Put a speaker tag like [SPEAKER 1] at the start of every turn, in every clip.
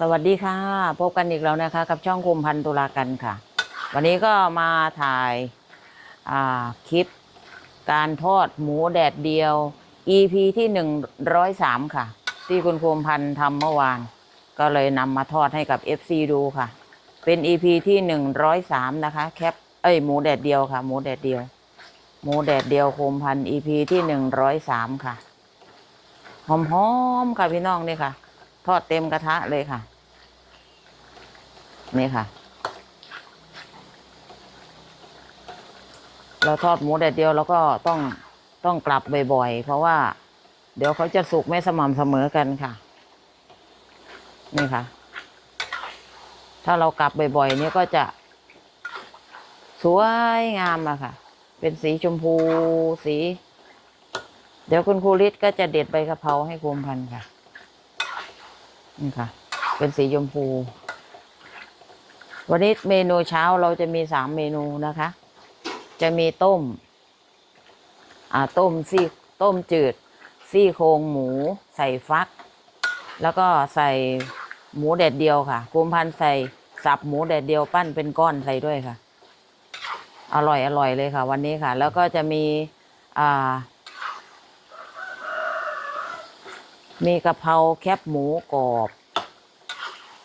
[SPEAKER 1] สวัสดีค่ะ พบกันอีกแล้วนะคะ กับช่องคุมพันตุลากันค่ะ วันนี้ก็มาถ่ายาคลิป การทอดหมูแดดเดียว EP ที่หนึ่งร้อยสามค่ะ ที่คุณคุมพันทำเมื่อวาน ก็เลยนำมาทอดให้กับ FC ดูค่ะ เป็น EP ที่หนึ่งร้อยสามนะคะ แคปเอ้ยหมูแดดเดียวค่ะ หมูแดดเดียว หมูแดดเดียวคุมพัน EP ที่หนึ่งร้อยสามค่ะหอมๆค่ะพี่น้องนี่ค่ะ ทอดเต็มกระทะเลยค่ะ นี่ค่ะ เราทอดหมูแดดเดียวแล้วก็ต้องต้องกลับบ่อยๆ เพราะว่า เดี๋ยวเขาจะสุกไม่สม่ำเสมอกันค่ะ นี่ค่ะ ถ้าเรากลับบ่อยๆนี่ก็จะสวยงามอะค่ะ เป็นสีชมพูสี เดี๋ยวคุณครูฤทธิ์ก็จะเด็ดใบกะเพราให้คุมพันธ์ค่ะ นี่ค่ะ เป็นสีชมพู วันนี้เมนูเช้าเราจะมีสามเมนูนะคะ จะมีต้ม อ่าต้มซี่ต้มจืด ซี่โครงหมู ใส่ฟัก แล้วก็ใส่หมูแดดเดียวค่ะกุมพันใส่สับหมูแดดเดียวปั้นเป็นก้อนใส่ด้วยค่ะ อร่อยอร่อยเลยค่ะ วันนี้ค่ะ แล้วก็จะมีอ่า มีกะเพราแคบหมูกรอบ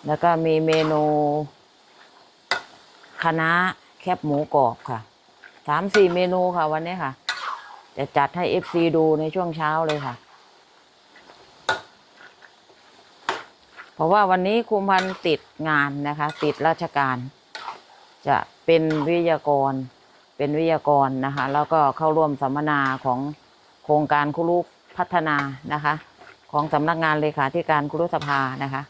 [SPEAKER 1] แล้วก็มีเมนูคณะแคบหมูกรอบค่ะสามสี่เมนูค่ะ วันนี้ค่ะ จะจัดให้เอฟซีดูในช่วงเช้าเลยค่ะ เพราะว่าวันนี้ครูพันติดงานนะคะ ติดราชการ จะเป็นวิทยากร เป็นวิทยากรนะคะ แล้วก็เข้าร่วมสัมมนาของโครงการครุพัฒนานะคะ ของสำนักงานเลขาธิการครุสภานะคะ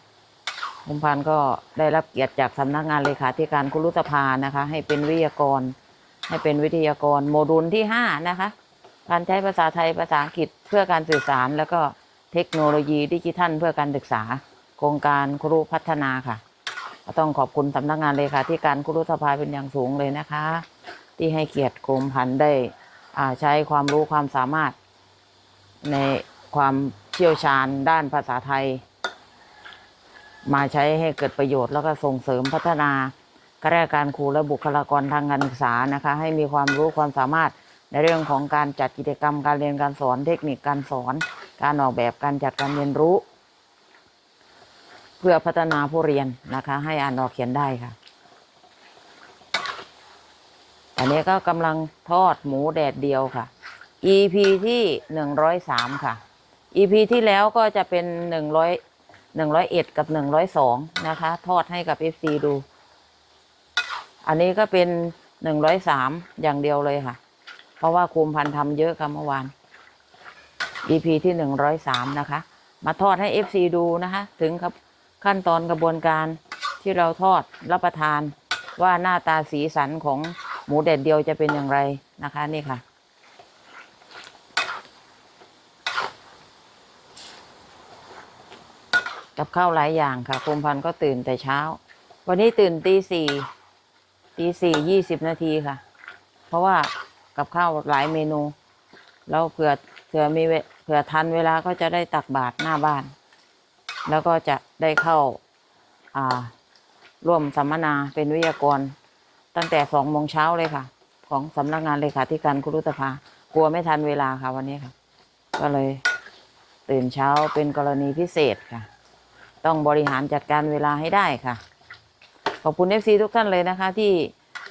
[SPEAKER 1] คุมพันธ์ก็ได้รับเกียรติจากสำนักงานเลขาธิการคุรุสภานะคะ ให้เป็นวิทยากร ให้เป็นวิทยากรโมดูลที่ห้านะคะ การใช้ภาษาไทยภาษาอังกฤษเพื่อการสื่อสาร แล้วก็เทคโนโลยีดิจิทัล เพื่อการศึกษา โครงการครูพัฒนาค่ะก็ต้องขอบคุณสำนักงานเลขาธิการคุรุสภาเป็นอย่างสูงเลยนะคะ ที่ให้เกียรติกรมพันธ์ได้ใช้ความรู้ความสามารถในความ ชี่ยวชาญด้านภาษาไทย มาใช้ให้เกิดประโยชน์แล้วก็ส่งเสริมพัฒนาข้าราชการครูและบุคลากรทางการศึกษานะคะ ให้มีความรู้ความสามารถในเรื่องของการจัดกิจกรรมการเรียนการสอนเทคนิคการสอน การออกแบบการจัดการเรียนรู้ เพื่อพัฒนาผู้เรียนนะคะ ให้อ่านออกเขียนได้ค่ะอันนี้ก็กำลังทอดหมูแดดเดียวค่ะ EP ที่หนึ่งร้ อยสามค่ะ EP ที่แล้วก็จะเป็นหนึ่งร้อยหนึ่งร้อยเอ็ดกับหนึ่งร้อยสองนะคะ ทอดให้กับเอฟซีดู อันนี้ก็เป็นหนึ่งร้อยสามอย่างเดียวเลยค่ะ เพราะว่าคุมพันธ์ทำเยอะค่ะเมื่อวาน EP ที่หนึ่งร้อยสามนะคะ มาทอดให้เอฟซีดูนะคะ ถึงครับขั้นตอนกระบวนการที่เราทอดรับประทานว่าหน้าตาสีสันของหมูแดดเดียวจะเป็นอย่างไรนะคะนี่ค่ะ กับข้าวหลายอย่างค่ะคุมพันธ์ก็ตื่นแต่เช้า วันนี้ตื่นตีสี่ตีสี่ยี่สิบนาทีค่ะ เพราะว่ากับข้าวหลายเมนู แล้วเผื่อเผื่อมีเผื่อทันเวลาก็จะได้ตักบาตรหน้าบ้าน แล้วก็จะได้เข้าอ่าร่วมสัมมนาเป็นวิทยากร ตั้งแต่สองโมงเช้าเลยค่ะ ของสำนักงานเลขาธิการคุรุสภากลัวไม่ทันเวลาค่ะวันนี้ค่ะ ก็เลยตื่นเช้าเป็นกรณีพิเศษค่ะ ต้องบริหารจัดการเวลาให้ได้ค่ะ ขอบคุณ FC ทุกท่านเลยนะคะ ที่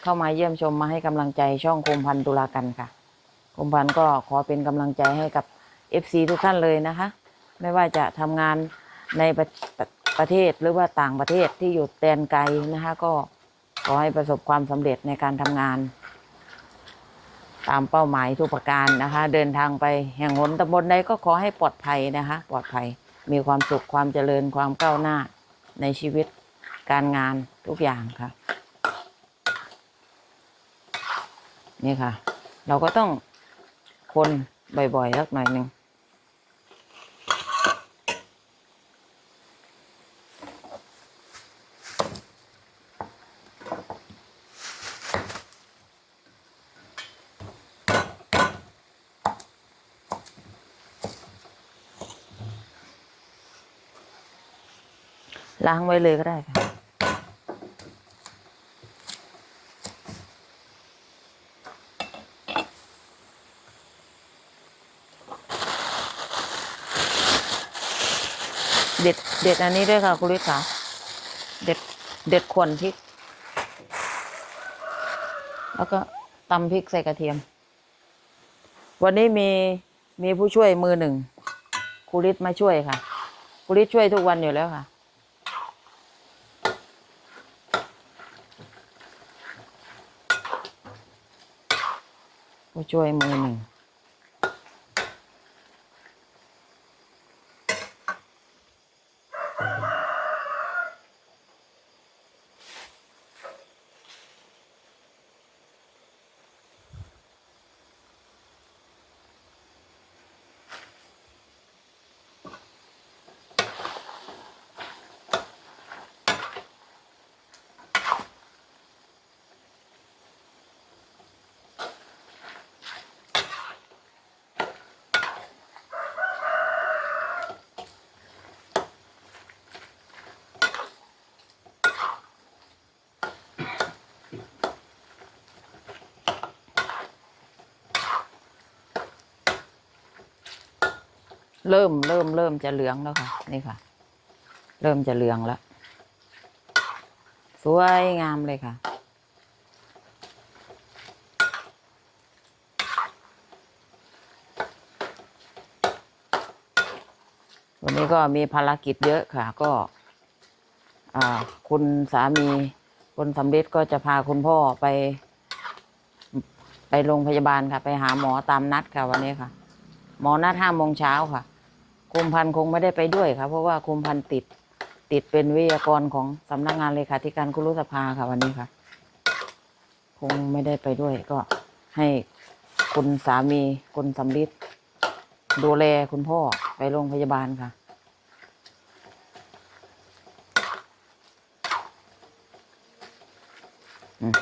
[SPEAKER 1] เข้ามาเยี่ยมชมมาให้กำลังใจช่องคมพันธ์ตุลากันค่ะคมพันธ์ก็ขอเป็นกำลังใจให้กับ FC ทุกท่านเลยนะคะ ไม่ว่าจะทำงานในประประประเทศหรือว่าต่างประเทศที่อยู่แดนไกลนะคะ ก็ขอให้ประสบความสำเร็จในการทำงาน ตามเป้าหมายทุกประการนะคะ เดินทางไปแห่งหนตำบลใดก็ขอให้ปลอดภัยนะคะ ปลอดภัย มีความสุขความเจริญความก้าวหน้าในชีวิตการงานทุกอย่างค่ะ นี่ค่ะ เราก็ต้องคนบ่อยๆสักหน่อยหนึ่ง ล้างไว้เลยก็ได้ค่ะเด็ดเด็ดอันนี้ด้วยค่ะคุณลิศค่ะ เด็ดเด็ดข่วนพริก แล้วก็ตำพริกใส่กระเทียม วันนี้มีมีผู้ช่วยมือหนึ่งครูฤทธิ์มาช่วยค่ะครูฤทธิ์ช่วยทุกวันอยู่แล้วค่ะ ผู้ช่วยมือหนึ่ง เริ่มเริ่มเริ่มจะเหลืองแล้วค่ะ นี่ค่ะ เริ่มจะเหลืองแล้ว สวยงามเลยค่ะ วันนี้ก็มีภารกิจเยอะค่ะ ก็คุณสามีคุณสำริดก็จะพาคุณพ่อไป ไปโรงพยาบาลค่ะ ไปหาหมอตามนัดค่ะวันนี้ค่ะ หมอนัดห้าโมงเช้าค่ะ มพันธ์คงไม่ได้ไปด้วยค่ะเพราะว่าคุมพันธ์ติดติดเป็นวิทยากรของสำนักงานเลขาธิการคุรุสภาค่ะวันนี้ค่ะ คงไม่ได้ไปด้วย ก็ให้คุณสามีคุณสำลิดดูแลคุณพ่อไปโรงพยาบาลค่ะ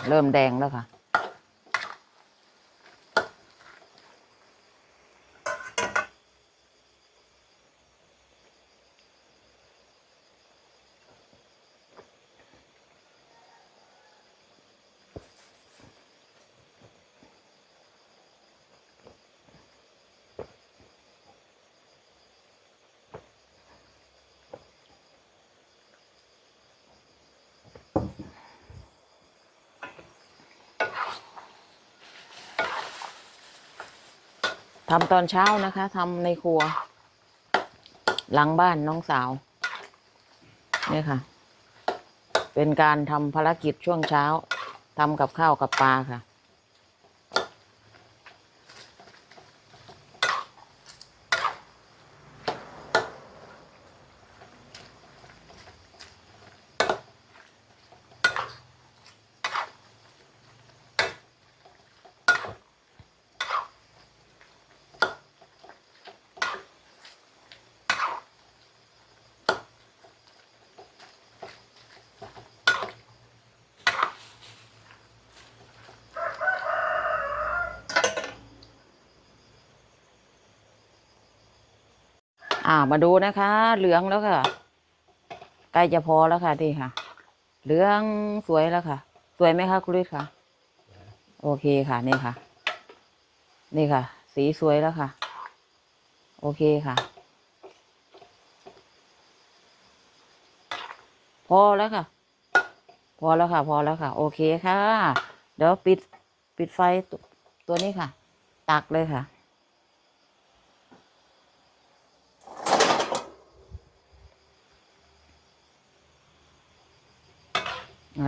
[SPEAKER 1] เริ่มแดงแล้วค่ะ ทำตอนเช้านะคะทำในครัว หลังบ้านน้องสาวนี่ค่ะ เป็นการทำภารกิจช่วงเช้าทำกับข้าวกับปลาค่ะ อ่ามาดูนะคะ เหลืองแล้วค่ะใกล้จะพอแล้วค่ะที่ค่ะ เหลืองสวยแล้วค่ะ สวยไหมคะคุณฤทธิ์คะโอเคค่ะนี่ค่ะ นี่ค่ะ สีสวยแล้วค่ะ โอเคค่ะ พอแล้วค่ะ พอแล้วค่ะ พอแล้วค่ะ โอเคค่ะ เดี๋ยวปิดปิดไฟตัวตัวนี้ค่ะ ตักเลยค่ะ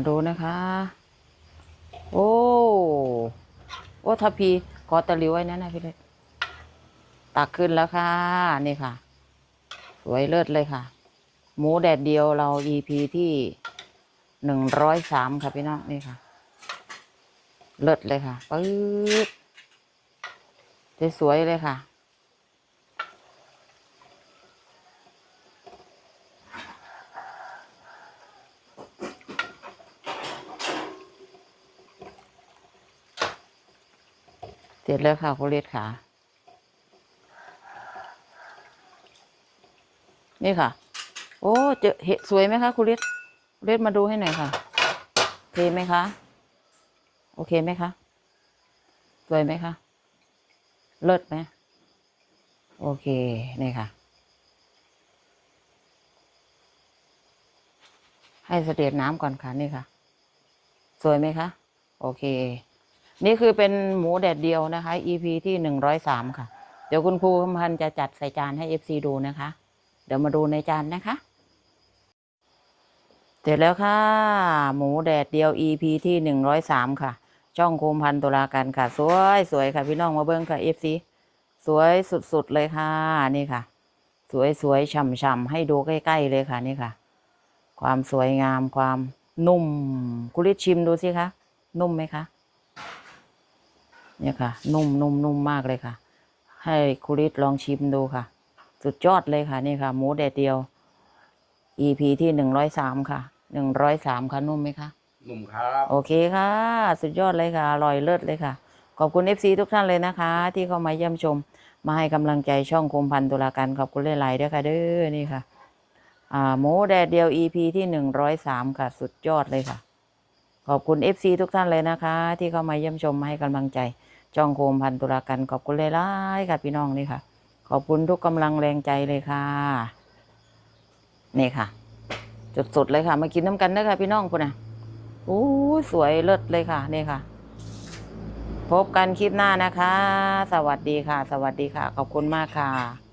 [SPEAKER 1] มาดูนะคะ โอ้ โอ้ทัพพีขอตะหลิวไว้นั่นนะพี่เล็กตักขึ้นแล้วค่ะ นี่ค่ะ สวยเลิศเลยค่ะ หมูแดดเดียวเรา EP ที่หนึ่งร้อยสามค่ะพี่น้องนี่ค่ะ เลิศเลยค่ะปึ๊บสวยๆเลยค่ะ เสร็จแล้วค่ะคุณเลดค่ะ นี่ค่ะ โอ้เจอเห็ดสวยไหมคะคุณฤทธิ์คุณฤทธิ์มาดูให้หน่อยค่ะโอเคไหมคะโอเคไหมคะสวยไหมคะเลิศไหมโอเคนี่ค่ะ ให้เสด็จน้ำก่อนค่ะนี่ค่ะ สวยไหมคะ โอเค นี่คือเป็นหมูแดดเดียวนะคะ EP ที่หนึ่งร้อยสามค่ะ เดี๋ยวคุณครูคำพันธ์จะจัดใส่จานให้ FC ดูนะคะ เดี๋ยวมาดูในจานนะคะ เสร็จแล้วค่ะ หมูแดดเดียว EP ที่หนึ่งร้อยสามค่ะ ช่องคุมพันตุลาการค่ะ สวยสวยค่ะ พี่น้องมาเบิ้งค่ะ FC สวยสุดๆเลยค่ะนี่ค่ะ สวยสวยช่ำๆให้ดูใกล้ๆเลยค่ะนี่ค่ะ ความสวยงามความนุ่มกุณลิชิมดูสิคะนุ่มไหมคะ เนี่ยค่ะ นุ่มนุ่มนุ่มมากเลยค่ะ ให้คุริตลองชิมดูค่ะ สุดยอดเลยค่ะนี่ค่ะ หมูแดดเดียว EP ที่หนึ่งร้อยสามค่ะหนึ่งร้อยสามค่ะนุ่มไหมคะ
[SPEAKER 2] หนุ่มครับ
[SPEAKER 1] โอเคค่ะ สุดยอดเลยค่ะอร่อยเลิศเลยค่ะ ขอบคุณ FC ทุกท่านเลยนะคะ ที่เข้ามาเยี่ยมชม มาให้กำลังใจช่องคุมพันตุลาการขอบคุณหลายๆด้วยค่ะเด้อนี่ค่ะ อ่าหมูแดดเดียว EP ที่หนึ่งร้อยสามค่ะ สุดยอดเลยค่ะ ขอบคุณ FC ทุกท่านเลยนะคะ ที่เข้ามาเยี่ยมชมมาให้กำลังใจช่องโคมพันตุลาการขอบคุณหลายๆค่ะพี่น้องนี่ค่ะ ขอบคุณทุกกำลังแรงใจเลยค่ะ นี่ค่ะสุดๆเลยค่ะ มากินน้ำกันเด้อค่ะ พี่น้องคุณน่ะโอ้สวยเลิศเลยค่ะนี่ค่ะพบกันคลิปหน้านะคะ สวัสดีค่ะ สวัสดีค่ะ ขอบคุณมากค่ะ